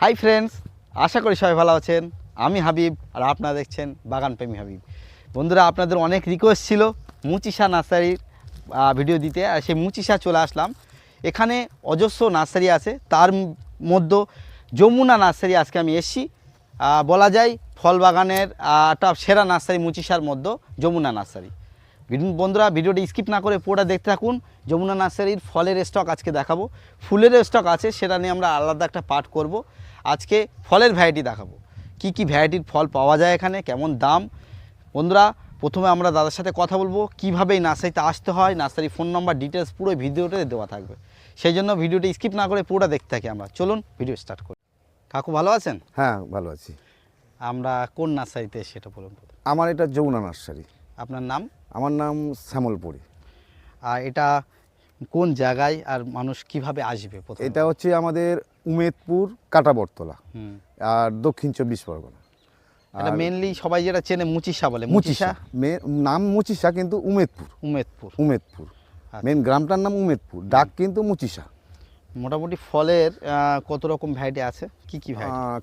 Hi friends আশা করি সবাই ভালো আছেন। আমি হাবিব আর আপনারা দেখছেন বাগান প্রেমী হাবিব। বন্ধুরা, আপনাদের অনেক রিকোয়েস্ট ছিল মুচিসা নার্সারির ভিডিও দিতে। আর সেই মুচিসা চলে আসলাম। এখানে অজস্র নার্সারি আছে। তার মধ্যে যমুনা নার্সারি আজকে আমি এসেছি। বলা যায় ফল বাগানের একটা সেরা নার্সারি মুচিসার মধ্যে যমুনা নার্সারি। বন্ধুরা, ভিডিওটি স্কিপ না করে পুরোটা দেখতে থাকুন। যমুনা নার্সারির ফলের স্টক আজকে দেখাবো। ফুলের স্টক আছে, সেটা নিয়ে আমরা আলাদা একটা পার্ট করব। আজকে ফলের ভ্যারাইটি দেখাবো। কি কি ভ্যারাইটির ফল পাওয়া যায় এখানে কেমন দাম? বন্ধুরা প্রথমে আমরা দাদার সাথে কথা বলব কীভাবে এই নার্সারিতে আসতে হয় নার্সারি ফোন নাম্বার ডিটেলস পুরো ভিডিওতে দেওয়া থাকবে। সেই জন্য ভিডিওটি স্কিপ না করে পুরোটা দেখতে থাকি আমরা। চলুন ভিডিও স্টার্ট করি। কাকু ভালো আছেন? হ্যাঁ ভালো আছি। আমরা কোন নার্সারিতে সেটা বলুন আমার এটা যমুনা নার্সারি। আপনার নাম? আমার নাম শ্যামলপুরি। আর এটা কোন জায়গায় আর মানুষ কীভাবে আসবে? এটা হচ্ছে আমাদের উমেদপুর কাটাবরতলা। আর দক্ষিণ চব্বিশ পরগনা। এটা মেনলি সবাই যেটা চেনে মুচিসা বলে মুচিসা মে- নাম মুচিসা কিন্তু উমেদপুর। উমেদপুর। উমেদপুর। আচ্ছা। মেন গ্রামটার নাম উমেদপুর। ডাক কিন্তু মুচিসা মোটামুটি ফলের কত রকম ভ্যারাইটি আছে? কি কি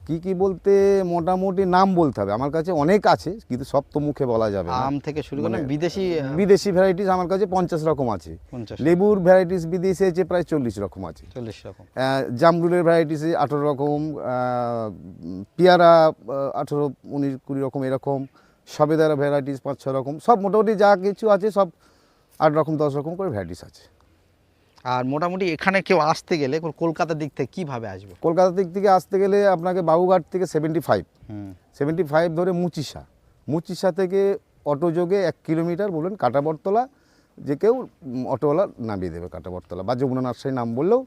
কি কি বলতে মোটামুটি নাম বলতে হবে। আমার কাছে অনেক আছে কিন্তু সব তো মুখে বলা যাবে। আম থেকে শুরু করে মানে বিদেশি বিদেশি ভ্যারাইটিস আমার কাছে পঞ্চাশ রকম আছে। লেবুর ভ্যারাইটিস বিদেশি আছে প্রায় চল্লিশ রকম আছে। চল্লিশ রকম। জামরুলের ভ্যারাইটিসে আঠেরো রকম পেয়ারা আঠেরো উনিশ কুড়ি রকম এরকম সবেদারা ভ্যারাইটিস পাঁচ ছ রকম। সব মোটামুটি যা কিছু আছে সব আট রকম দশ রকম করে ভ্যারাইটিস আছে। আর মোটামুটি এখানে কেউ আসতে গেলে কলকাতার দিক থেকে কীভাবে আসবে? কলকাতার দিক থেকে আসতে গেলে আপনাকে বাবুঘাট থেকে সেভেন্টি ফাইভ সেভেন্টি ফাইভ ধরে মুচিসা মুচিসা থেকে অটো যোগে এক কিলোমিটার বলুন কাটাবরতলা যে কেউ অটোওয়ালা নামিয়ে দেবে কাটাবরতলা বা যমুনা নার্সারি নাম বললেও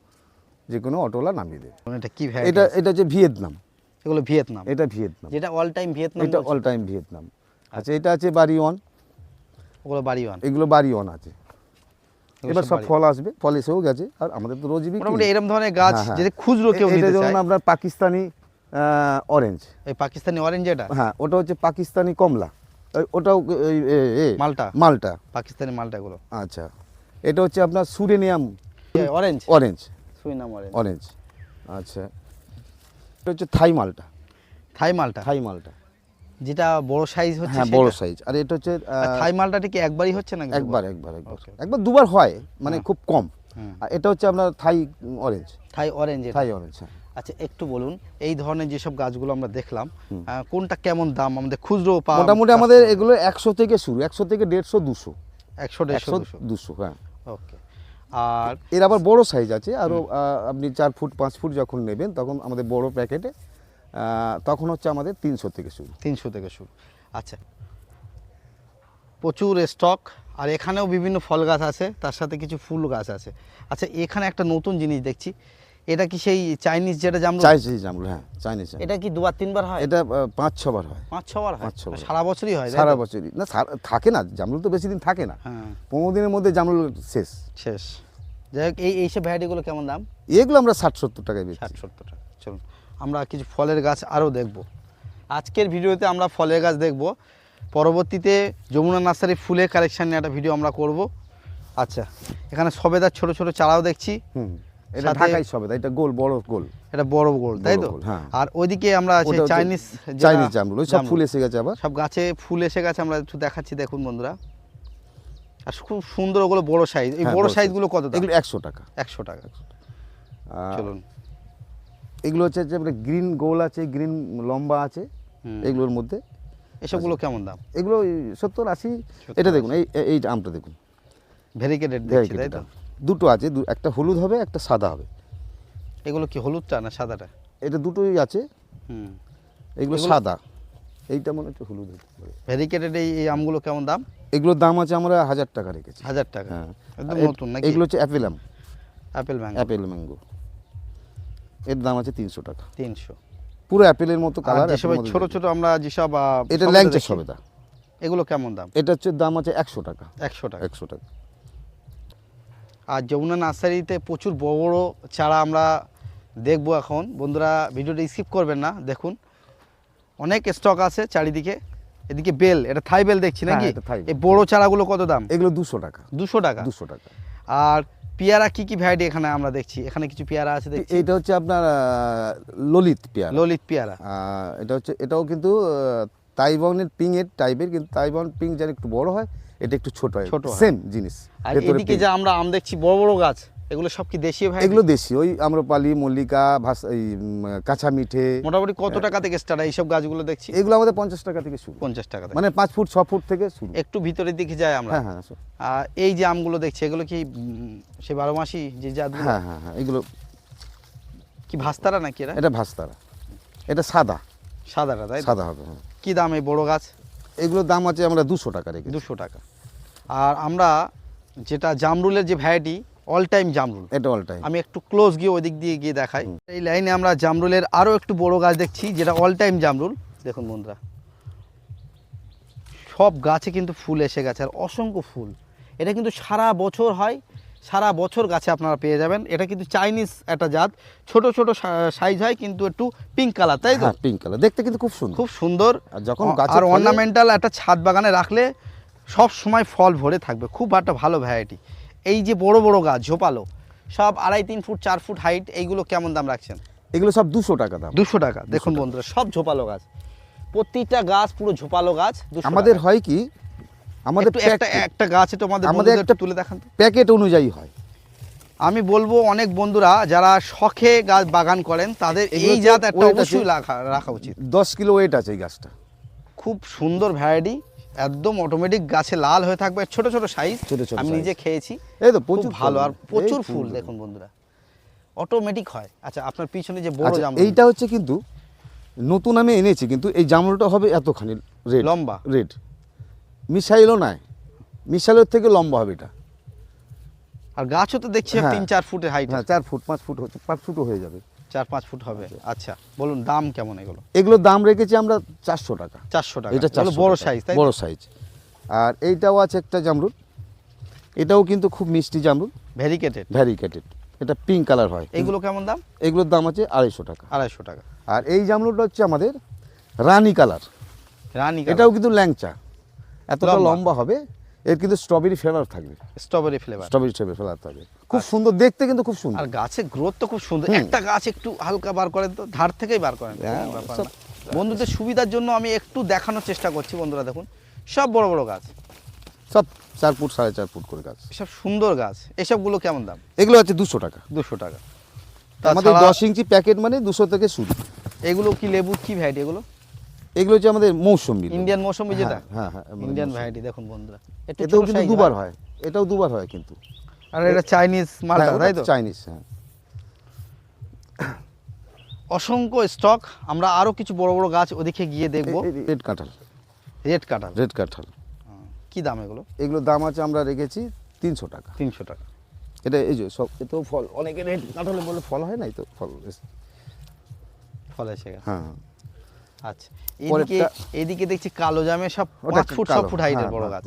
যে কোনো অটোওয়ালা নামিয়ে দেবে। এটা কি এটা এটা হচ্ছে ভিয়েতনাম। এগুলো ভিয়েতনাম? এটা ভিয়েতনাম। যেটা অল টাইম ভিয়েতনাম এটা অল টাইম ভিয়েতনাম। আচ্ছা এটা আছে বাড়ি ওয়ান। ওগুলো বাড়ি ওয়ান। এগুলো বাড়ি ওয়ান আছে। এবার সব ফল আসবে ফল এসেও গেছে আর আমাদের তো রোজ বিক্রি। মোটামুটি এরকম ধরনের গাছ হ্যাঁ, হ্যাঁ। যদি খুচরো কেউ এটা নিতে চায়। আপনার পাকিস্তানি অরেঞ্জ এই পাকিস্তানি অরেঞ্জ এটা? হ্যাঁ ওটা হচ্ছে পাকিস্তানি কমলা। ওটাও মালটা? মালটা। পাকিস্তানি মালটা গুলো আচ্ছা। এটা হচ্ছে আপনার Surinam orange orange Surinam orange orange আচ্ছা। এটা হচ্ছে থাই মালটা। থাই মালটা? থাই মালটা। যেটা বড় সাইজ হচ্ছে হ্যাঁ বড় সাইজ আর এটা হচ্ছে থাই মালটা কি একবারই হচ্ছে না একবার একবার একবার। একবার দুবার হয় মানে হ্যাঁ। খুব কম। আর এটা হচ্ছে আপনার Thai orange Thai orange Thai orange আচ্ছা একটু বলুন এই ধরনের যেসব গাছগুলো আমরা দেখলাম কোনটা কেমন দাম? আমাদের খুচরো পাওয়া মোটামুটি আমাদের এগুলো একশো থেকে শুরু একশো থেকে দেড়শো দুশো। একশো দেড়শো দুশো। দুশো হ্যাঁ। ওকে আর এর আবার বড় সাইজ আছে আরও আপনি চার ফুট পাঁচ ফুট যখন নেবেন তখন আমাদের বড় প্যাকেটে তখন হচ্ছে আমাদের তিনশো থেকে শুরু। তিনশো থেকে শুরু। আচ্ছা। প্রচুর স্টক আর এখানেও বিভিন্ন ফল গাছ আছে তার সাথে কিছু ফুল গাছ আছে। আচ্ছা এখানে একটা নতুন জিনিস দেখছি। এটা কি সেই চাইনিজ যেটা জামরুল? চাইনিজ জামরুল হ্যাঁ চাইনিজ এটা কি দুবার তিনবার হয়? এটা পাঁচ ছবার হয়। পাঁচ ছবার হয় পাঁচ ছবার। সারা বছরই হয় সারা বছরই। না থাকে না জামরুল তো বেশি দিন থাকে না। হ্যাঁ। পনেরো দিনের মধ্যে জামরুল শেষ। শেষ। যাই হোক এই এইসব ভ্যারাইটিগুলো কেমন দাম? এগুলো আমরা ষাট সত্তর টাকায় ষাট সত্তর টাকা। চলুন। আমরা কিছু ফলের গাছ আরও দেখব। আজকের ভিডিওতে আমরা ফলের গাছ দেখব। পরবর্তীতে যমুনা নার্সারি ফুলের কালেকশন নিয়ে একটা ভিডিও আমরা করব। আচ্ছা এখানে সবেদার ছোট ছোট চারাও দেখছি। হুম এটা ঢাকাই সবে এটা গোল বড় গোল। এটা বড় গোল তাই তো? হ্যাঁ। আর ওইদিকে আমরা আছে চাইনিজ চাইনিজ জামরুল সব ফুল এসে গেছে আবার। সব গাছে ফুল এসে গেছে আমরা একটু দেখাচ্ছি দেখুন বন্ধুরা। আর খুব সুন্দর ওগুলো বড় সাইজ এই হ্যাঁ, বড় সাইজগুলো কত এগুলো একশো টাকা। একশো টাকা। চলুন। এগুলো হচ্ছে যে গ্রিন গোল আছে গ্রিন লম্বা আছে। এগুলোর মধ্যে। এসবগুলো কেমন দাম? এগুলো সত্তর আশি এটা দেখুন এই এই- আমটা দেখুন। ভেরিকেটেড দেখছি তাই তো? দুটো আছে একটা হলুদ হবে একটা সাদা হবে। এগুলো কি হলুদটা না সাদাটা? এটা দুটোই আছে। হুম। এগুলো সাদা। এইটা মনে হচ্ছে হলুদ ভেরিকেটেড এই এই আমগুলো কেমন দাম? এগুলোর দাম আছে আমরা হাজার টাকা রেখেছি। হাজার টাকা। হ্যাঁ। একদম নতুন নাকি? এগুলো হচ্ছে অ্যাপেল আম। Apple mango. Apple mango. এর দাম আছে তিনশো টাকা। তিনশো। পুরো অ্যাপেলের মতো কালার ছোট ছোট আমরা যেসব এটা ল্যাংচা সবেদা। এগুলো কেমন দাম? এটা হচ্ছে দাম আছে একশো টাকা। একশো টাকা। একশো টাকা। আর যমুনা নার্সারিতে প্রচুর বড় বড় চারা আমরা দেখব এখন। বন্ধুরা ভিডিওটা স্কিপ করবেন না দেখুন। অনেক স্টক আছে চারিদিকে। এদিকে বেল এটা থাই বেল দেখছি হ্যাঁ, নাকি। এই বড় চারাগুলো কত দাম? এগুলো দুশো টাকা। দুশো টাকা। দুশো টাকা। আর পেয়ারা কি কি ভ্যারাইটি এখানে আমরা দেখছি? এখানে কিছু পেয়ারা আছে দেখছি? এটা হচ্ছে আপনার ললিত পেয়ারা। ললিত পেয়ারা। এটা হচ্ছে এটাও কিন্তু তাইবনের পিং এর টাইপের কিন্তু তাইবন পিং যেন একটু বড় হয় এটা একটু ছোট হয়। ছোট সেম জিনিস আর এদিকে। যে আমরা আম দেখছি বড় বড় গাছ। এগুলো সব কি দেশীয় ভাই? এগুলো দেশি ওই আম্রপালি মল্লিকা ভাস এই কাঁচা মিঠে। মোটামুটি কত টাকা থেকে স্টার্ট এইসব গাছগুলো দেখছি। এগুলো আমাদের পঞ্চাশ টাকা থেকে শুরু। পঞ্চাশ টাকা মানে পাঁচ ফুট ছ ফুট থেকে শুরু। একটু ভিতরের দিকে যাই আমরা? হ্যাঁ হ্যাঁ আর এই যে আমগুলো দেখছি এগুলো কি সে বারো মাসি যে জাতগুলো? হ্যাঁ হ্যাঁ হ্যাঁ এগুলো কি ভাস্তারা নাকি এরা? এটা ভাস্তারা। এটা সাদা। সাদাটা তাই? সাদা হবে হ্যাঁ। কি দাম এই বড় গাছ? এগুলোর দাম আছে আমরা দুশো টাকা রেখে দুশো টাকা। আর আমরা যেটা জামরুলের যে ভ্যারাইটি অল টাইম জামরুল এটা অল টাইম আমি একটু ক্লোজ গিয়ে ওই দিক দিয়ে গিয়ে দেখাই। এই লাইনে আমরা জামরুলের আরও একটু বড় গাছ দেখছি যেটা অল টাইম জামরুল দেখুন বন্ধুরা। সব গাছে কিন্তু ফুল এসে গেছে আর অসংখ্য ফুল। এটা কিন্তু সারা বছর হয় সারা বছর গাছে আপনারা পেয়ে যাবেন। এটা কিন্তু চাইনিজ একটা জাত। ছোট ছোট সাইজ হয় কিন্তু একটু পিঙ্ক কালার তাই তো? হ্যাঁ পিঙ্ক কালার দেখতে কিন্তু খুব সুন্দর। খুব সুন্দর। আর যখন অ- আর অর্নামেন্টাল একটা ছাদ বাগানে রাখলে সব সময় ফল ভরে থাকবে। খুব একটা ভালো ভ্যারাইটি এই যে বড় বড় গাছ ঝোপালো সব আড়াই তিন ফুট চার ফুট হাইট এইগুলো কেমন দাম রাখছেন? এগুলো সব দুশো টাকা দাম। দুশো টাকা। দেখুন বন্ধুরা সব ঝোপালো গাছ। প্রতিটা গাছ পুরো ঝোপালো গাছ আমাদের হয় কি আমাদের একটু একটা গাছ একটু আমাদের আমাদের একটা তুলে দেখান প্যাকেট অনুযায়ী হয়। আমি বলব অনেক বন্ধুরা যারা শখে গাছ বাগান করেন তাদের এই জাত একটা অবশ্যই রাখা রাখা উচিত। দশ কিলো ওয়েট আছে এই গাছটা। খুব সুন্দর ভ্যারাইটি একদম অটোমেটিক গাছে লাল হয়ে থাকবে ছোট ছোট সাইজ ছোট ছোট আমি নিজে খেয়েছি। এই তো প্রচুর ভালো আর প্রচুর ফুল। ফুল দেখুন বন্ধুরা। অটোমেটিক হয়। আচ্ছা আপনার পিছনে যে বড় আচ্ছা, জামরুল। এইটা হচ্ছে কিন্তু নতুন আমি এনেছি কিন্তু এই জামরুলটা হবে এতখানি রেড লম্বা। রেড মিসাইলও নাই। মিসাইলের থেকে লম্বা হবে এটা। আর গাছও তো দেখছি হ্যাঁ। তিন চার ফুটের হাইট হ্যাঁ চার ফুট পাঁচ ফুট হচ্ছে পাঁচ ফুটও হয়ে যাবে। চার পাঁচ ফুট হবে। আচ্ছা। বলুন দাম কেমন এগুলো? এগুলোর দাম রেখেছি আমরা চারশো টাকা। চারশো টাকা। এটা চারশো বড় সাইজ তাই বড় সাইজ আর এইটাও আছে একটা জামরুল। এটাও কিন্তু খুব মিষ্টি জামরুল। ভেরিকেটেড ভ্যারিকেটেড এটা পিঙ্ক কালার হয়। এগুলো কেমন দাম? এগুলোর দাম আছে আড়াইশো টাকা। আড়াইশো টাকা। আর এই জামরুলটা হচ্ছে আমাদের রানী কালার রানী এটাও কিন্তু ল্যাংচা। এতটা। লম্বা হবে এর কিন্তু স্ট্রবেরি ফ্লেভার থাকবে। স্ট্রবেরি ফ্লেভার স্ট্রবেরি ফ্লেভার থাকবে। খুব সুন্দর দেখতে কিন্তু খুব সুন্দর। আর গাছের গ্রোথ তো খুব সুন্দর। একটা গাছ একটু হালকা বার করেন তো ধার থেকেই বার করেন হ্যাঁ, সব-। বন্ধুদের সুবিধার জন্য আমি একটু দেখানোর চেষ্টা করছি বন্ধুরা দেখুন। সব বড় বড় গাছ। সব চার ফুট সাড়ে চার ফুট করে গাছ। এসব সুন্দর গাছ। এসবগুলো কেমন দাম? এগুলো আছে দুশো টাকা। দুশো টাকা। আমাদের দশ ইঞ্চি প্যাকেট মানে দুশো থেকে শুরু। এগুলো কি লেবু কি ভ্যারাইটি এগুলো? এগুলো হচ্ছে আমাদের মৌসুমি ইন্ডিয়ান মৌসুমি যেটা? হ্যাঁ হ্যাঁ ইন্ডিয়ান ভ্যারাইটি দেখুন বন্ধুরা। এটাও কিন্তু দুবার হয়। হয়। এটাও দুবার হয় কিন্তু। আর এটা চাইনিজ মালটা তাই তো? চাইনিজ হ্যাঁ। অসংখ্য স্টক আমরা আরও কিছু বড় বড় গাছ ওদিকে গিয়ে দেখব। রেড কাঁঠাল রেড কাঁঠাল রেড কাঁঠাল কি দাম এগুলো? এগুলোর দাম আছে আমরা রেখেছি তিনশো টাকা। তিনশো টাকা। এটা এই যে সব এতেও ফল অনেকে রেড কাঁঠালে বলে ফল হয় নাই তো ফল ফল এসে গেছে। হ্যাঁ। আচ্ছা। এদিকে এদিকে দেখছি কালো জামে সব পাঁচ ফুট ছ ফুট হাইটের হ্যাঁ, বড় গাছ।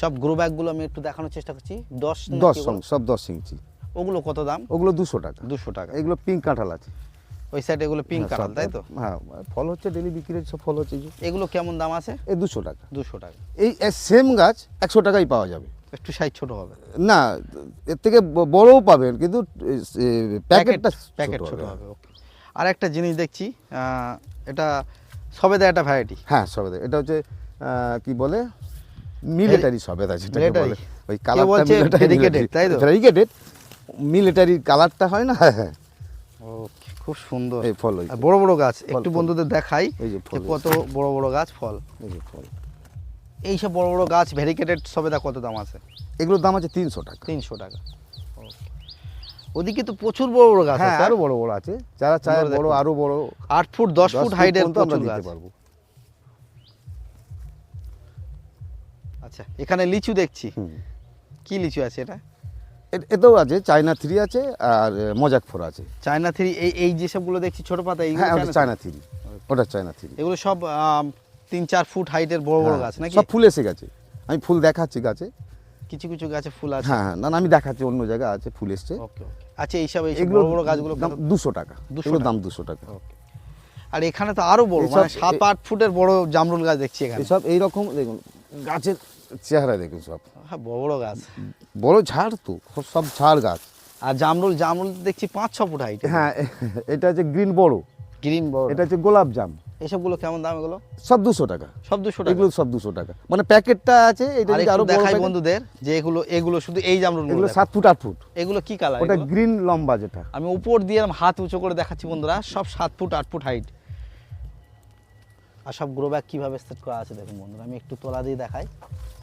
সব গ্রো ব্যাগগুলো আমি একটু দেখানোর চেষ্টা করছি। দশ দশ? সব দশ ইঞ্চি। ওগুলো কত দাম? ওগুলো দুশো টাকা। দুশো টাকা। এগুলো পিঙ্ক কাঁঠাল আছে। ওই সাইডে এগুলো পিঙ্ক হ্যাঁ, কাঁঠাল তাই তো? হ্যাঁ ফল হচ্ছে ডেলি বিক্রির সব ফল হচ্ছে। এগুলো কেমন দাম আছে? এই দুশো টাকা। দুশো টাকা। এই সেম গাছ একশো টাকাই পাওয়া যাবে। একটু সাইজ ছোট হবে। না এর থেকে বড়ও পাবেন কিন্তু প্যাকেটটা প্যাকেট ছোট হবে। ওকে আর একটা জিনিস দেখছি এটা সবেদা একটা ভ্যারাইটি হ্যাঁ সবেদা। এটা হচ্ছে কি বলে? মিলিটারি সবেদা Military? বলে। ওই কালারটা variegated, তাই তো? মিলিটারি কালারটা হয় না? হ্যাঁ হ্যাঁ। ওকে খুব সুন্দর। এই ফল। আর বড় বড় গাছ একটু বন্ধুদের দেখাই এই যে যে ফল কত বড় বড় গাছ ফল। এই যে ফল। এই সব বড় বড় গাছ ভেরিকেটেড সবেদা কত দাম আছে? এগুলোর দাম আছে তিনশো টাকা। তিনশো টাকা. ওদিকে তো প্রচুর বড় বড় গাছ হ্যাঁ আছে। আরও বড় বড় আছে। যারা চায় বড় আরও বড় আট ফুট দশ ফুট হাইটের আমরা প্রচুর দিতে গাছ। পারব। আচ্ছা এখানে লিচু দেখছি। কি লিচু আছে এটা? এ- এতেও আছে চায়না থ্রি আছে আর মজাক ফোর আছে। চায়না থ্রি এই এই যেসবগুলো দেখছি ছোট পাতা এইগুলো হ্যাঁ চায়না থ্রি? ওটা চায়না থ্রি। এগুলো সব তিন চার ফুট হাইটের বড় বড় গাছ নাকি? হ্যাঁ, সব ফুল এসে গেছে। আমি ফুল দেখাচ্ছি গাছে। কিছু কিছু গাছে ফুল আছে? হ্যাঁ হ্যাঁ না না, আমি দেখাচ্ছি অন্য জায়গায় আছে ফুল এসছে। ওকে ওকে। আচ্ছা এইসব এগুলো বড় বড় গাছগুলো দাম দুশো টাকা। 200 এগুলোর টাকা? দাম দুশো টাকা. আর এখানে তো আরও বড় মানে সাত আট ফুটের বড় জামরুল গাছ দেখছি এখানে। এসব এইরকম দেখুন গাছের চেহারা দেখুন সব। হ্যাঁ বড় বড় গাছ। বড় ঝাড় তো সব ঝাড় গাছ। আর জামরুল জামরুল দেখছি পাঁচ ছ ফুট হাইট হ্যাঁ এটা হচ্ছে গ্রিন বড়। গ্রিন বড়। এটা হচ্ছে গোলাপ জাম। এসবগুলো কেমন দাম এগুলো? সব দুশো টাকা। সব দুশো টাকা? এগুলো সব দুশো টাকা। মানে প্যাকেটটা আছে এটা যদি আরও দেখাই বন্ধুদের যে এগুলো এগুলো শুধু এই জামরুল এগুলো সাত ফুট আট ফুট। এগুলো কি কালার ওটা গ্রিন লম্বা যেটা। আমি উপর দিয়ে হাত উঁচু করে দেখাচ্ছি বন্ধুরা সব সাত ফুট আট ফুট হাইট আর সব গ্রো ব্যাগ কীভাবে সেট করা আছে দেখুন বন্ধুরা আমি একটু তোলা দিয়ে দেখাই।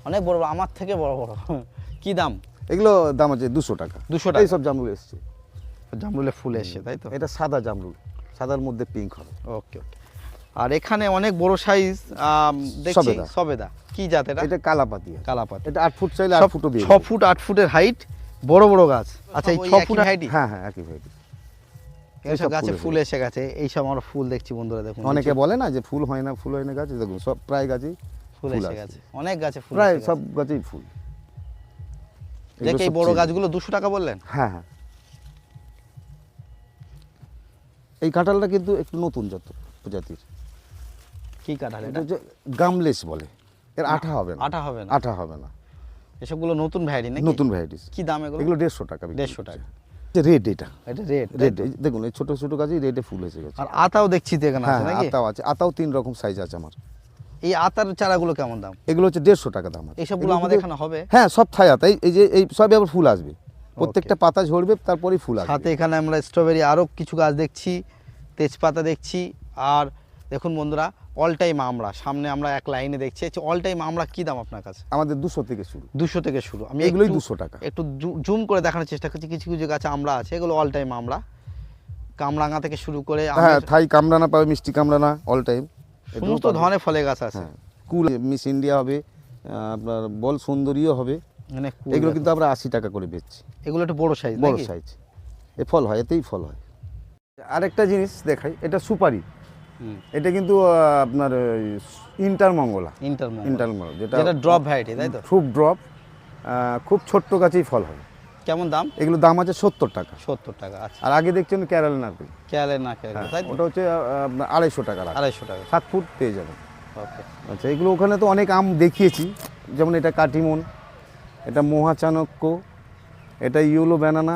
অনেক বড় বড় আমার থেকে বড় বড়। কি দাম? এগুলো দাম আছে দুশো টাকা। দুশো টাকা। সব জামরুল এসছে। জামরুলে ফুল এসছে তাই তো? এটা সাদা জামরুল। সাদার মধ্যে পিঙ্ক হবে। ওকে ওকে আর এখানে অনেক বড় সাইজ দেখছি সবেদা। সবেদা। কি জাত এটা? এটা কালাপাতি। কালাপাত। এটা আট ফুট চাইলে আট সব ফুটও দিয়ে ছ ফুট আট ফুটের হাইট বড় বড় গাছ। আচ্ছা এই সব ছ ফুট হাইট হ্যাঁ হ্যাঁ একই ভ্যারাইটি এইসব এইসব গাছে ফুল এসে গেছে। এইসব আমরা ফুল দেখছি বন্ধুরা দেখুন। অনেকে বলে না যে ফুল হয় না ফুল হয় না গাছে। দেখুন সব প্রায় গাছেই ফুল এসে গেছে। অনেক গাছে ফুল প্রায় সব গাছেই ফুল। দেখ এই সব বড় গাছগুলো দুশো টাকা বললেন? হ্যাঁ হ্যাঁ। এই কাঁঠালটা কিন্তু একটু নতুন জাত প্রজাতির। কি কাঁঠাল এটা হচ্ছে গামলেস বলে। এর আঠা হবে না। আটা হবে না? আঠা হবে না। এসবগুলো নতুন ভ্যারাইটি নাকি? নতুন ভ্যারাইটিস কি দাম এগুলো? এগুলো দেড়শো টাকা বিক্রি 150 করছে। টাকা। রেড এটা। এটা রেড রেড দেখুন এই ছোট ছোট গাছই রেডে ফুল এসে গেছে। আর আতাও দেখছি তো এখানে আছে হ্যাঁ, নাকি? আতাও আছে। আতাও তিন রকম সাইজ আছে আমার। এই আতার চারাগুলো কেমন দাম? এগুলো হচ্ছে দেড়শো টাকা দাম আছে। এইসবগুলো আমাদের এখানে হবে? হ্যাঁ সব থাই আতা এই- এই যে এই সবই আবার ফুল আসবে। প্রত্যেকটা পাতা ঝরবে তারপরেই ফুল আসবে। সাথে এখানে আমরা স্ট্রবেরি আরও কিছু গাছ দেখছি তেজপাতা দেখছি আর দেখুন বন্ধুরা অল টাইম আমরা সামনে আমরা এক লাইনে দেখছি। অল টাইম আমরা কি দাম আপনার কাছে? আমাদের দুশো থেকে শুরু। দুশো থেকে শুরু। আমি এগুলোই দুশো টাকা। একটু জুম করে দেখানোর চেষ্টা করছি কিছু কিছু গাছে আমরা আছে এগুলো অল টাইম আমরা। কামরাঙা থেকে শুরু করে হ্যাঁ থাই কামরানা পাবে মিষ্টি কামরানা অল টাইম সমস্ত ধরনের ফলে গাছ আছে। হ্যাঁ কুল মিস ইন্ডিয়া হবে আপনার বল সুন্দরীও হবে। মানে এগুলো কিন্তু আমরা আশি টাকা করে বেচছি। এগুলো একটু বড় সাইজ বড় সাইজ এ ফল হয় এতেই ফল হয়। আরেকটা জিনিস দেখাই এটা সুপারি। এটা কিন্তু আপনার ইন্টারমঙ্গলা। ইন্টার ইন্টারমঙ্গলা যেটা যেটা ড্রপ ভ্যারাইটি তাই তো? খুব ড্রপ খুব ছোট্ট গাছেই ফল হয়। কেমন দাম? এগুলো দাম আছে সত্তর টাকা। সত্তর টাকা আচ্ছা। আর আগে দেখছেন নারকেল কেয়ালের না কেয়ালের হ্যাঁ, তাই ওটা হচ্ছে আড়াইশো টাকা। আড়াইশো টাকা। সাত ফুট পেয়ে যাবেন। ওকে। আচ্ছা এগুলো ওখানে তো অনেক আম দেখিয়েছি। যেমন এটা কাটিমন এটা মহা চাণক্য এটা ইউলো ব্যানানা।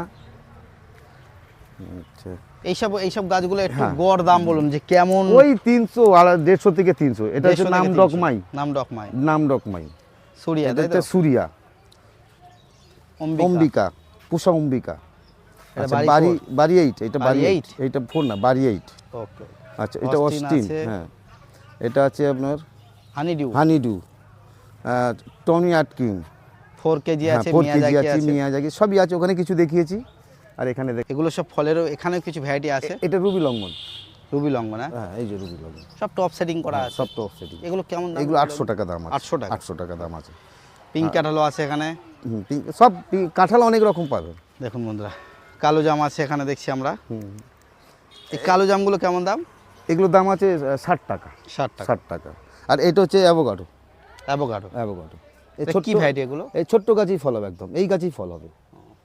আচ্ছা। এইসব এইসব গাছগুলো একটু হ্যাঁ। গড় দাম বলুন যে কেমন ওই তিনশো দেড়শো থেকে তিনশো। এটা হচ্ছে 150 থেকে নাম ডকমাই নাম ডকমাই নাম ডকমাই সুরিয়া এটা সুরিয়া। অম্বিকা। পুষা অম্বিকা। আচ্ছা, বাড়ি বাড়ি এইট এটা বাড়ি এইট? এইটা? ফোর না বাড়ি এইট। ওকে। আচ্ছা এটা অস্টিন হ্যাঁ। এটা আছে আপনার honey dew honeydew Tommy Atkin. Four KG হ্যাঁ আছে ফোর কেজি আছে আছে। মিয়াজাকি সবই আছে ওখানে কিছু দেখিয়েছি। আর এখানে দেখ এগুলো সব ফলেরও এখানে কিছু ভ্যারাইটি আছে? এটা রুবি লঙ্ঘন রুবি লঙ্ঘন হ্যাঁ? হ্যাঁ এই যে রুবি লঙ্ঘন সব টপ সেটিং করা আছে। সব টপ সেটিং এগুলো কেমন দাম এগুলো আটশো টাকা দাম আছে। 800 টাকা? আটশো টাকা দাম আছে। পিঙ্ক কাঁঠালও আছে এখানে? সব কাঁঠাল অনেক রকম পাবেন। দেখুন বন্ধুরা কালো জাম আছে এখানে দেখছি আমরা। এই কালো জামগুলো কেমন দাম? এগুলোর দাম আছে ষাট টাকা। ষাট টাকা। ষাট টাকা। আর এটা হচ্ছে অ্যাভোকাডো অ্যাভোকাডো অ্যাভোকাডো এই ছোট্ট কি ভ্যারাইটি এগুলো? এই ছোট্ট গাছেই ফল হবে একদম। এই গাছেই ফল হবে।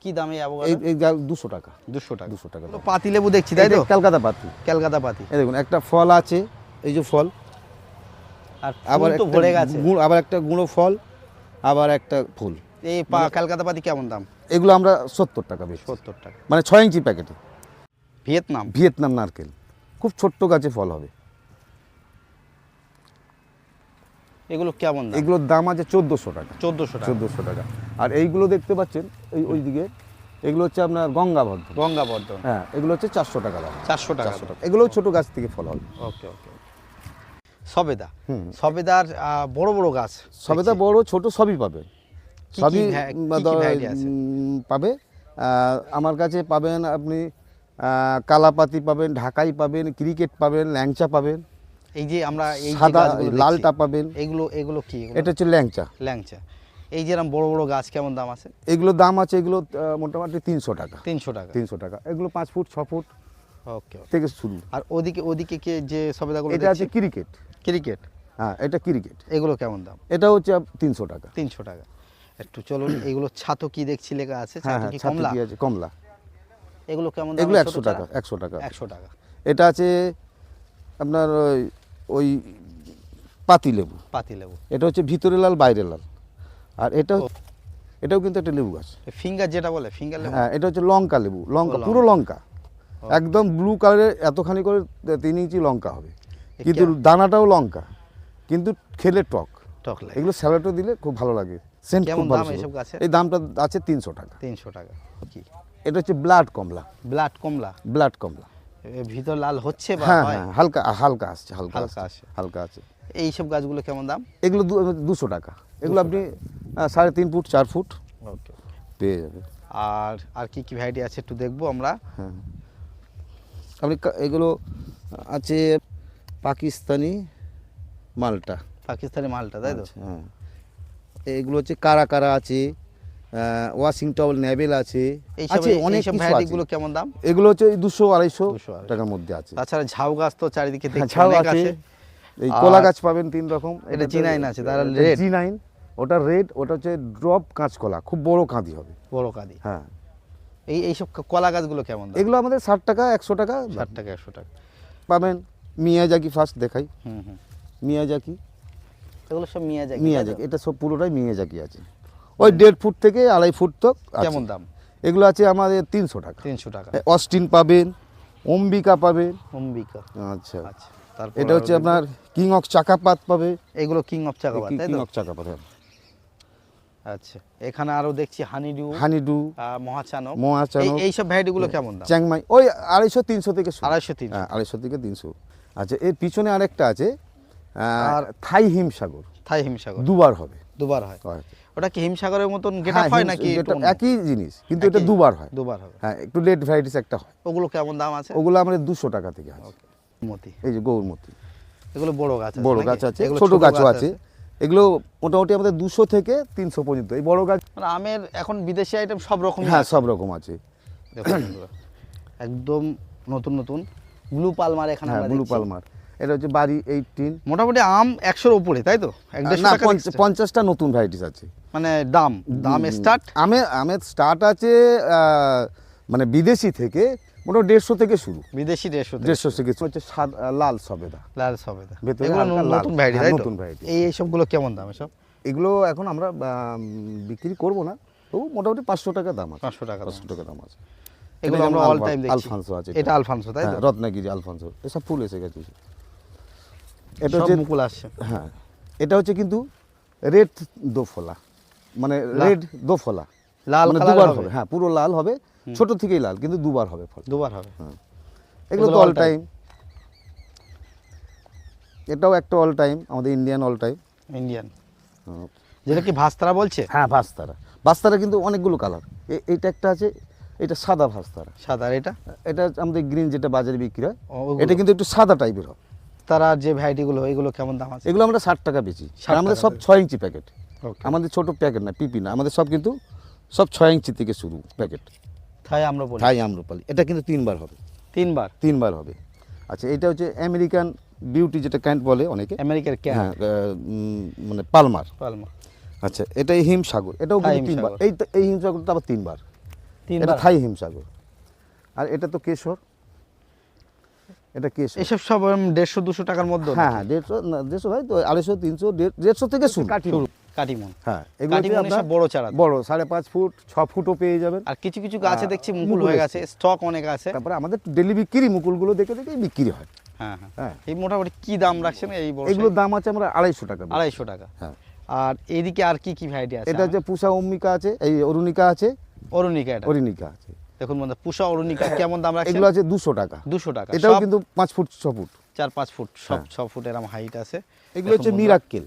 কি দাম অ্যাভোকাডো? এই দুশো টাকা। দুশো টাকা। দুশো টাকা দাম। পাতি লেবু দেখছি তাই তো? কলকাতা পাতি। ক্যালকাতা পাতি। এই দেখুন একটা ফল আছে এই যে ফল। আর আবার তো ভরে গেছে। গুঁড়ো আবার একটা গুঁড়ো ফল আবার একটা ফুল। এই পা- ক্যালকাতা পাতি কেমন দাম? এগুলো আমরা সত্তর টাকা বেশি সত্তর টাকা। মানে ছয় ইঞ্চি প্যাকেটে। ভিয়েতনাম? ভিয়েতনাম নারকেল। খুব ছোট্ট গাছে ফল হবে। এগুলো কেমন এগুলোর দাম আছে চোদ্দোশো টাকা। চোদ্দোশো টাকা। চোদ্দোশো টাকা। আর এইগুলো দেখতে পাচ্ছেন এই ওই দিকে এগুলো হচ্ছে আপনার গঙ্গাবদ্ধ গঙ্গাবর্ধন। হ্যাঁ এগুলো হচ্ছে চারশো টাকা দাম। চারশো টাকা চারশো টাকা। এগুলোও ছোটো গাছ থেকে ফল হবে ওকে ওকে। সবেদা। হুম। সবেদার বড় বড় গাছ সবেদা বড় ছোট সবই পাবে। সবই পাবে। আমার কাছে পাবেন আপনি কালাপাতি পাবেন ঢাকাই পাবেন ক্রিকেট পাবেন ল্যাংচা পাবেন। এই যে আমরা এই সাদা লালটা পাবেন এগুলো এগুলো কি? এটা হচ্ছে ল্যাংচা। ল্যাংচা। এই যে যেরকম বড় বড় গাছ কেমন দাম আছে? এগুলোর দাম আছে এগুলো মোটামুটি তিনশো টাকা। তিনশো টাকা। তিনশো টাকা। এগুলো পাঁচ ফুট ছ ফুট ওকে থেকে শুরু। আর ওদিকে ওদিকে কে যে সবে সবেদাগুলো এটা আছে ক্রিকেট। ক্রিকেট? হ্যাঁ এটা ক্রিকেট। এগুলো কেমন দাম? এটা হচ্ছে তিনশো টাকা। তিনশো টাকা। একটু চলুন এগুলো ছাতো কি দেখছি লেখা আছে? হ্যাঁ হ্যাঁ কমলা? আছে? কমলা। এগুলো কেমন এগুলো একশো টাকা একশো টাকা। একশো টাকা। এটা আছে আপনার ওই ওই পাতি লেবু। পাতি লেবু। এটা হচ্ছে ভিতরে লাল বাইরে লাল। আর এটা এটাও কিন্তু একটা লেবু গাছ। ফিঙ্গার যেটা বলে ফিঙ্গার লেবু? হ্যাঁ এটা হচ্ছে লঙ্কা লেবু লঙ্কা। পুরো লঙ্কা। একদম ব্লু কালারের এতখানি করে তিন ইঞ্চি লঙ্কা হবে। কিন্তু দানাটাও লঙ্কা কিন্তু খেলে টক। টক লাগে। এগুলো স্যালাডও দিলে খুব ভালো লাগে। সেন্ট খুব ভালো? এই দামটা আছে তিনশো টাকা। তিনশো টাকা। এটা হচ্ছে ব্লাড কমলা। ব্লাড কমলা? ব্লাড কমলা। ভিতর লাল হচ্ছে বা হ্যাঁ হ্যাঁ? হালকা হালকা আসছে হালকা হালকা আসছে হালকা আছে এইসব গাছগুলো কেমন দাম? এগুলো দুশো টাকা। এগুলো আপনি সাড়ে তিন ফুট চার ফুট ওকে। পেয়ে যাবে। আর আর কি কি ভ্যারাইটি আছে একটু দেখব আমরা? হ্যাঁ। আপনি এগুলো আছে পাকিস্তানি মালটা। পাকিস্তানি মালটা তাই তো? আচ্ছা, হ্যাঁ। এগুলো হচ্ছে কারা কারা আছে? ওয়াশিংটন নেভেল আছে। আছে অনেক কিছু আছে। কেমন দাম? এগুলো হচ্ছে দুশো আড়াইশো 200, 250 টাকার মধ্যে আছে। তাছাড়া ঝাউ গাছ তো চারিদিকে হ্যাঁ, ঝাউ অনেক আছে। এই কলা গাছ পাবেন তিন রকম। এটা G9 আছে, তারা red। জি নাইন ওটা রেড ওটা হচ্ছে ড্রপ কাঁচকলা খুব বড় কাঁদি হবে। বড় কাদি। হ্যাঁ। এই এইসব কলা গাছগুলো কেমন এগুলো আমাদের ষাট টাকা একশো টাকা। ষাট টাকা একশো টাকা। পাবেন মিয়াজাকি ফার্স্ট দেখাই। হুম হুম। মিয়াজাকি। এগুলো সব মিয়াজাকি মিয়াজাকি এটা সব পুরোটাই মিয়াজাকি আছে। ওই দেড় ফুট থেকে আড়াই ফুট তক আছে। কেমন দাম? এগুলো আছে আমাদের তিনশো টাকা। তিনশো টাকা। অস্টিন পাবেন অম্বিকা পাবেন। অম্বিকা। আচ্ছা। আচ্ছা এটা হচ্ছে আপনার কিং অফ চাকাপাত পাবে। এগুলো কিং অফ চাকাবাদ তাই কিং অফ চাকাপাত হ্যাঁ। আচ্ছা এখানে আরও দেখছি হানিডু। হানিডু। মহাচানক। মহাচানক। এই- এইসব ভ্যারাইটি গুলো কেমন দাম? চ্যাংমাই। ওই আড়াইশো তিনশো থেকে। আড়াইশো তিন হ্যাঁ আড়াইশো থেকে তিনশো। আচ্ছা এর পিছনে আরেকটা আছে আর থাই হিমসাগর। থাই হিমসাগর। দুবার হবে। দুবার হয়। হয়। ওটা কি হিমসাগরের মতন গেট হ্যাঁ, হয় নাকি এটা একই জিনিস কিন্তু এটা দুবার হয়। দুবার হবে। হ্যাঁ একটু লেট ভ্যারাইটিস একটা হয়। ওগুলো কেমন দাম আছে? ওগুলো আমাদের দুশো টাকা থেকে আছে। মতি এই যে গৌরমতি এগুলো বড় গাছ আছে বড় গাছ আছে ছোট গাছও আছে। এগুলো মোটামুটি আমাদের দুশো থেকে তিনশো পর্যন্ত। এই বড় গাছ মানে আমের এখন বিদেশি আইটেম সব রকম হ্যাঁ সব রকম আছে। একদম নতুন নতুন। ব্লু পালমার এখানে হ্যাঁ ব্লু পালমার এটা হচ্ছে বাড়ি এইটিন মোটামুটি আম একশোর উপরে তাই তো? পঞ্চাশটা নতুন ভ্যারাইটিস আছে। মানে দাম দাম স্টার্ট আমে আমের স্টার্ট আছে মানে বিদেশি থেকে মোটামুটি দেড়শো থেকে শুরু। বিদেশি দেড়শো দেড়শো থেকে হচ্ছে সাদা লাল সবেদা। লাল সবেদা। ভেতরে। নতুন ভ্যারাইটি তাই তো? নতুন variety। এই এইসবগুলো কেমন দাম এসব? এগুলো এখন আমরা বিক্রি করব না তবু মোটামুটি পাঁচশো টাকা দাম আছে। পাঁচশো টাকা দাম। পাঁচশো টাকা দাম আছে। এগুলো আমরা অল টাইম দেখছি। আলফানসো আছে এটা আলফানসো তাই তো? হ্যাঁ, রত্নাগিরি আলফানসো এসব ফুল এসে গেছে। এটা হচ্ছে মুকুল আসছে। হ্যাঁ এটা হচ্ছে কিন্তু রেড দোফলা। মানে রেড দোফলা লাল মানে দুবার হবে। হ্যাঁ পুরো লাল হবে ছোট থেকেই লাল কিন্তু দুবার হবে ফল। দুবার হবে। এগুলো তো অল টাইম এটাও একটা অল টাইম আমাদের ইন্ডিয়ান অল টাইম ইন্ডিয়ান যেটা কি ভাস্তারা বলছে? হ্যাঁ ভাস্তারা। ভাস্তারা কিন্তু অনেকগুলো কালার এইটা একটা আছে এটা সাদা ভাস্তারা। সাদা এটা? এটা আমাদের গ্রিন যেটা বাজারে বিক্রি হয় এটা কিন্তু একটু সাদা টাইপের হয় তারা যে ভ্যারাইটিগুলো এগুলো কেমন দাম আছে? এগুলো আমরা ষাট টাকা বেচি। 60 আমাদের সব ছয় ইঞ্চি প্যাকেট. আমাদের ছোট প্যাকেট না পিপি না আমাদের সব কিন্তু সব ছয় ইঞ্চি থেকে শুরু প্যাকেট। থাই আমরা বলি থাই আম্রপালি। এটা কিন্তু তিনবার হবে। তিনবার? তিনবার হবে। আচ্ছা এটা হচ্ছে আমেরিকান বিউটি যেটা ক্যান্ট বলে অনেকে। আমেরিকার হ্যাঁ মানে পালমার। পালমার। আচ্ছা এটা হিমসাগর এটাও কিন্তু তিনবার। এই তো- এই হিমসাগরটা আবার তিনবার। এটা থাই হিমসাগর আর এটা তো কেশর। এটা কেশর। এসব সব দেড়শো দুশো টাকার মধ্যে? হ্যাঁ হ্যাঁ দেড়শো দেড়শো ভাই তো আড়াইশো তিনশো দেড়- দেড়শো থেকে শুরু। শুরু কাটিমন। হ্যাঁ এগুলো বড় চারা বড় সাড়ে পাঁচ ফুট ছ ফুটও পেয়ে যাবেন। আর কিছু কিছু গাছে দেখছি মুকুল হয়ে গেছে স্টক অনেক আছে। তারপরে আমাদের ডেলি বিক্রি মুকুলগুলো দেখে দেখে বিক্রি হয়। হ্যাঁ হ্যাঁ। হ্যাঁ। এই মোটামুটি কি দাম রাখছেন এই বড় এগুলোর দাম আছে আমরা আড়াইশো টাকা আড়াইশো টাকা। হ্যাঁ। আর এইদিকে আর কি কি ভ্যারাইটি আছে? এটা হচ্ছে পুষা অম্বিকা আছে এই অরুণিকা আছে। অরুণিকা এটা। অরিণিকা আছে। দেখুন বন্ধু পুষা অরুণিকা কেমন দাম রাখছেন? এগুলো আছে দুশো টাকা। দুশো টাকা। এটাও কিন্তু পাঁচ ফুট ছ ফুট। চার পাঁচ ফুট সব হ্যাঁ। ছ ফুট এরকম হাইট আছে। এগুলো হচ্ছে মিরাক্কেল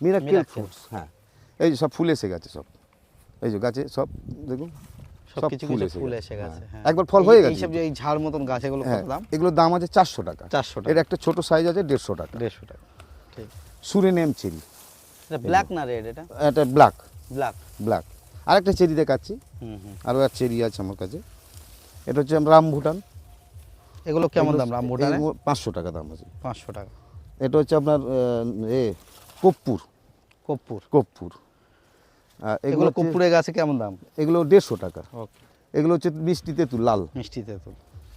Miracle। ফ্রুটস হ্যাঁ। এই যে সব ফুল এসে গেছে সব। এই যে গাছে সব দেখুন সব কিছু ফুল এসে গেছে। হ্যাঁ। একবার ফল হয়ে এই- গেছে এইসব যে এই ঝাড় মতন গাছ এগুলো হ্যাঁ কত দাম এগুলোর দাম আছে চারশো টাকা। 400 টাকা। এর একটা ছোট সাইজ আছে দেড়শো টাকা। দেড়শো টাকা ঠিক। সুরে নেম চেরি এটা ব্ল্যাক না রেড এটা? এটা ব্ল্যাক ব্ল্যাক ব্ল্যাক আরেকটা চেরি দেখাচ্ছি। হুম হুম। আরও এক চেরি আছে আমার কাছে। এটা হচ্ছে রাম ভুটান। এগুলো কেমন দাম? রামবুটানে এগুলো পাঁচশো টাকা দাম আছে। পাঁচশো টাকা। এটা হচ্ছে আপনার এ কপ্পুর। কপ্পুর। আর এগুলো হচ্ছে- গাছে কেমন দাম? এগুলো দেড়শো টাকা। ওকে। এগুলো হচ্ছে মিষ্টি তেঁতুল লাল। মিষ্টি তেঁতুল।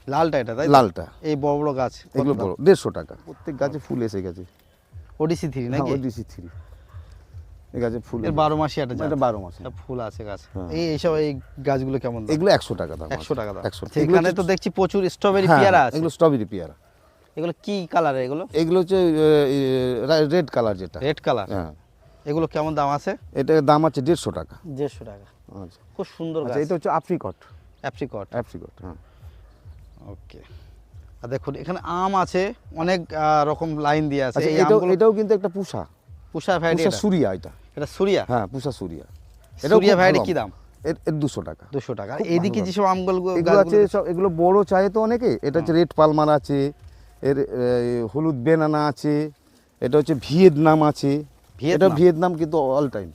লালটা এটা তাই লালটা। এই বড় বড় গাছ এগুলো বড় দেড়শো টাকা। প্রত্যেক গাছে ফুল এসে গেছে। ওডিসি থ্রি নাকি? DC three. এই গাছে ফুল এর বারো মাসি একটা। এটা বারো মাস ফুল আছে গাছ। হ্যাঁ। এই এইসব এই গাছগুলো কেমন এগুলো একশো টাকা দাম একশো টাকা দাম। একশো এখানে তো দেখছি প্রচুর স্ট্রবেরি পেয়ারা আছে। এগুলো স্ট্রবেরি পেয়ারা। এগুলো কি কালার এগুলো? এগুলো হচ্ছে রেড কালার যেটা। রেড কালার হ্যাঁ। এগুলো কেমন দাম আছে? এটার দাম আছে দেড়শো টাকা। দেড়শো টাকা। আচ্ছা। খুব সুন্দর আচ্ছা গাছ এটা হচ্ছে আপ্রিকট অ্যাপ্রিকট অ্যাপ্রিকট হ্যাঁ। ওকে। আর দেখুন এখানে আম আছে অনেক রকম লাইন দিয়ে আছে। আচ্ছা এটাও এটাও কিন্তু একটা পুষা। পুষা ভ্যারাইটি সুরিয়া এটা। এটা সুরিয়া? হ্যাঁ পুষা সুরিয়া। এটা সুরিয়া ভ্যারাইটি কি দাম? এর দুশো টাকা। দুশো টাকা। এইদিকে যেসব আমগুলো এগুলো আছে সব এগুলো বড় চায় তো অনেকে। এটা হচ্ছে রেড পালমার আছে এর হলুদ বেনানা আছে এটা হচ্ছে ভিয়েতনাম আছে। এটা ভিয়েতনাম? কিন্তু অল টাইম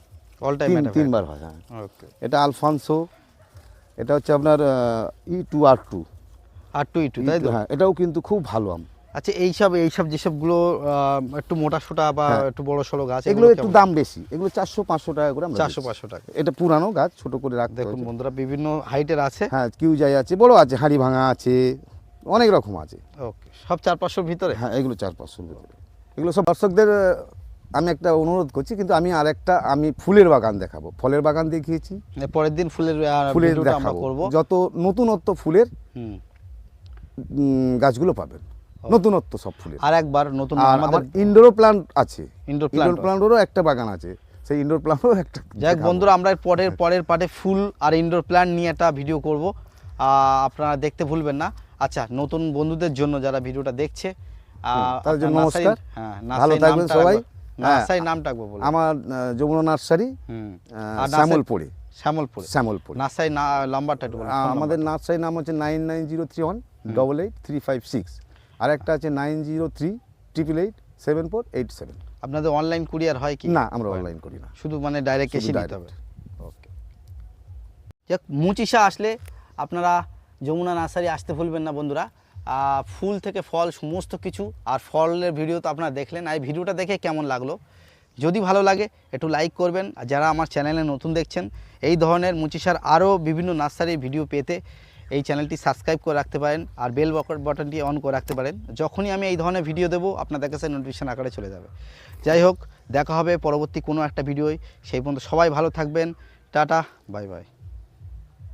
অল টাইম তিনবার হয় হ্যাঁ ওকে এটা আলফানসো এটা হচ্ছে আপনার E two R two R two E two তাই তো? হ্যাঁ এটাও কিন্তু খুব ভালো আম। আচ্ছা এইসব এইসব যেসবগুলো একটু মোটা সোটা বা হ্যাঁ। একটু বড় সড়ো গাছ এগুলো একটু দাম বেশি। এগুলো চারশো পাঁচশো টাকা করে চারশো পাঁচশো টাকা। এটা পুরানো গাছ ছোট করে রাখতে দেখুন বন্ধুরা বিভিন্ন হাইটের আছে। হ্যাঁ কিউ যাই আছে বড় আছে হাড়ি ভাঙা আছে অনেক রকম আছে। ওকে সব চার পাঁচশোর ভিতরে? হ্যাঁ এগুলো চার পাঁচশোর ভিতরে। এগুলো সব দর্শকদের আমি একটা অনুরোধ করছি কিন্তু আমি আর একটা আমি ফুলের বাগান দেখাবো। ফলের বাগান দেখিয়েছি। পরের দিন ফুলের ফুলের দেখাবো। করব। যত নতুনত্ব ফুলের গাছগুলো পাবেন। নতুনত্ব সব ফুলের। আর একবার নতুন আমাদের ইনডোর প্লান্ট আছে। ইনডোর প্ল্যান্ট প্লান্টেরও একটা বাগান আছে। সেই ইনডোর প্লান্টও একটা যাই হোক বন্ধুরা আমরা পরের পরের পার্টে ফুল আর ইনডোর প্ল্যান্ট নিয়ে একটা ভিডিও করব। আপনারা দেখতে ভুলবেন না। আচ্ছা নতুন বন্ধুদের জন্য যারা ভিডিওটা দেখছে তাদের জন্য নমস্কার। হ্যাঁ ভালো থাকবেন সবাই। হ্যাঁ। নার্সারির নামটা বলুন। আমার যমুনা নার্সারি শ্যামলপুরে। শ্যামলপুর। শ্যামলপুর। নার্সারি না নাম্বারটা একটু বলুন আমাদের। নার্সারি নাম হচ্ছে nine nine zero three one double eight three five six. আর একটা আছে nine zero three triple eight seven four eight seven. আপনাদের অনলাইন কুরিয়ার হয় কি? না আমরা অনলাইন করি না। শুধু মানে ডাইরেক্ট এসে নিতে হবে। ওকে মুচিসা আসলে আপনারা যমুনা নার্সারি আসতে ভুলবেন না বন্ধুরা। ফুল থেকে ফল সমস্ত কিছু। আর ফলের ভিডিও তো আপনারা দেখলেন। এই ভিডিওটা দেখে কেমন লাগল? যদি ভালো লাগে, একটু লাইক করবেন। আর যারা আমার চ্যানেলে নতুন দেখছেন, এই ধরনের মুচিসার আরও বিভিন্ন নার্সারির ভিডিও পেতে এই চ্যানেলটি সাবস্ক্রাইব করে রাখতে পারেন আর বেল বাটনটি অন করে রাখতে পারেন। যখনই আমি এই ধরনের ভিডিও দেবো, আপনাদের কাছে নোটিফিকেশন আকারে চলে যাবে। যাই হোক, দেখা হবে পরবর্তী কোনো একটা ভিডিওয় সেই পর্যন্ত সবাই ভালো থাকবেন। Tata bye bye